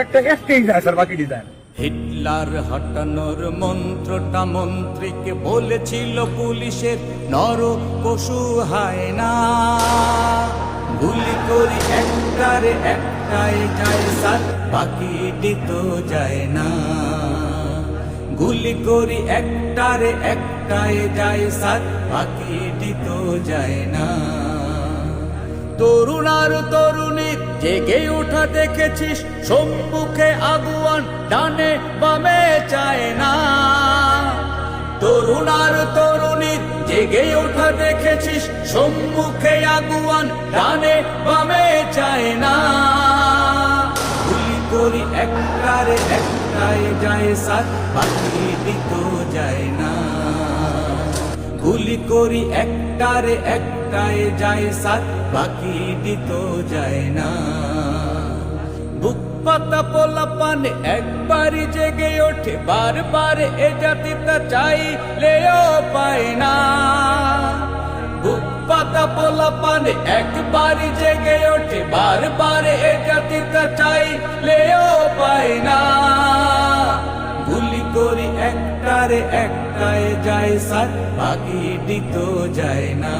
একটা একটাই sir Hitler হটানোর মন্ত্রটা মন্ত্রীকে বলেছিল পুলিশের, নর পশু হয় না। গুলি করি একটারে একটাই যায় সার বাকি দিত যায় না। গুলি করি একটারে একটাই যায় সার বাকি দিত যায় না। তরুণ আর তরুণী, জেগে ওঠা দেখেছিস, সম্মুখে আগুয়ান, ডানে বামে চায় না তরুণ আর তরুণী জেগে ওঠা দেখেছিস, সম্মুখে আগুয়ান, ডানে বামে চায় না গুলি করি একটারে একটাই যায় সাত, বাকি দিত যায় না। গুলি করি, একটারে একটাই যায় সাত, বাকি দিত যায় না। বুক পাতা পোলা পানে, একবারই জেগে ওঠে, বারবার এ জাতিটা চাইলেও পায় না। বুক পাতা পোলা পানে, একবারই জেগে ওঠে, বারবার এ জাতিটা চাইলেও পায় না। একটারে একটায় যায় সাত, বাকি দিত যায় না।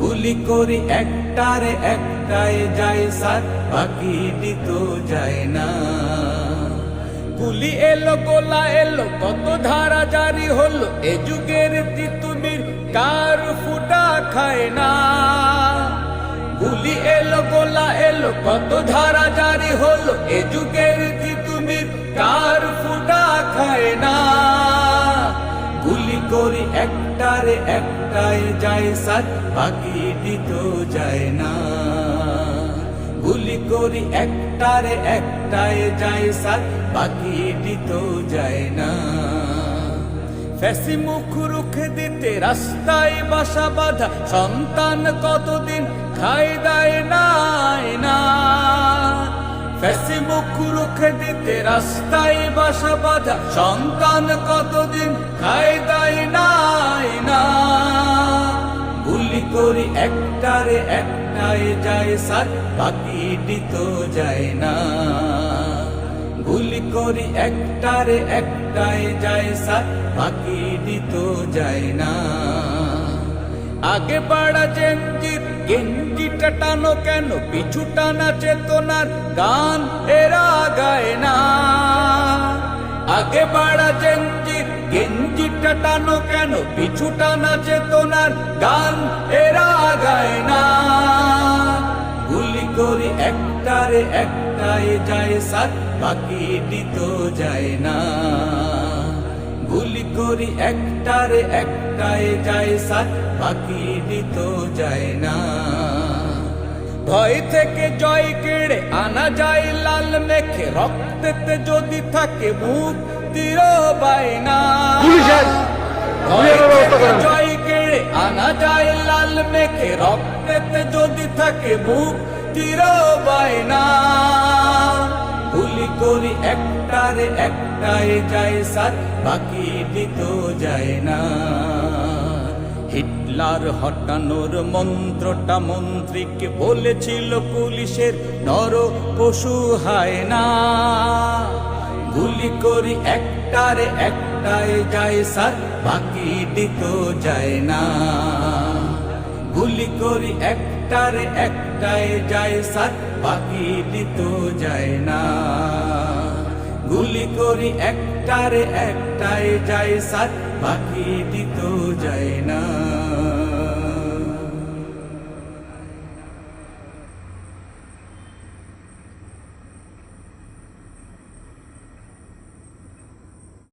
গুলি করি একটারে একটায় যায় সাত, বাকি দিত যায় না। গুলি এলো, গোলা এলো, কত ধারা জারি হলো, এ যুগের তিতুমির কার ফুটা খায় না। গুলি এলো, গোলা এলো, কত ধারা জারি হলো, এ যুগের তিতুমির কার ফুটা খায় না। গুলি করি একটারে একটাই যায়, সাত বাকি দিত যায় না। গুলি করি একটারে একটাই যায়, সাত বাকি দিত যায় না। ফেসি মুখ রুখে দিতে রাস্তায় বাসা বাঁধা সন্তান কতদিন খাই দায় নাই না। ফেসি মুখ রুখে দিতে রাস্তায় বাসা বাঁধা সন্তান কতদিন খাই দায় নাই না। গুলি করি একটারে একটাই যায় সাত বাকি দিত যায় না। গুলি করি একটারে একটাই যায় সাত বাকি দিত যায় না। আগে বাড়া জেঞ্জির গেঞ্জিটা টানো কেন? পিছু টানা চেতনার গান এরা গায় না। আগে বাড়া জেঞ্জির গেঞ্জিটা টানো কেন? পিছু টানা চেতনার গান এরা গায় না। গুলি করি একটারে একটাই যায়, সাত বাকি দিত যায় না। গুলি করি একটারে একটাই যায় সাত বাকি দিত যায় না। ভয় থেকে জয় কেড়ে আনা যায় লাল মেখে রক্তেতে যদি থাকে মুখ তীর বাইনা পুলিশের ভয় পুলিশের ব্যবস্থা থেকে করেন। জয় কেড়ে আনা যায় লাল মেখে রক্তেতে যদি থাকে মুখ তীর বাইনা গুলি করি একটারে একটাই যায় সাত বাকি দিত যায় না। হিটলার হটানোর মন্ত্রটা মন্ত্রীকে বলেছিল পুলিশের, নর পশু হয় না। গুলি করি একটারে একটাই যায় সাত বাকি দিত যায় না। গুলি করি একটার একটাই যায়, সাত বাকি দিত যায় না। গুলি করি একটার একটাই যায়, সাত বাকি দিত যায় না।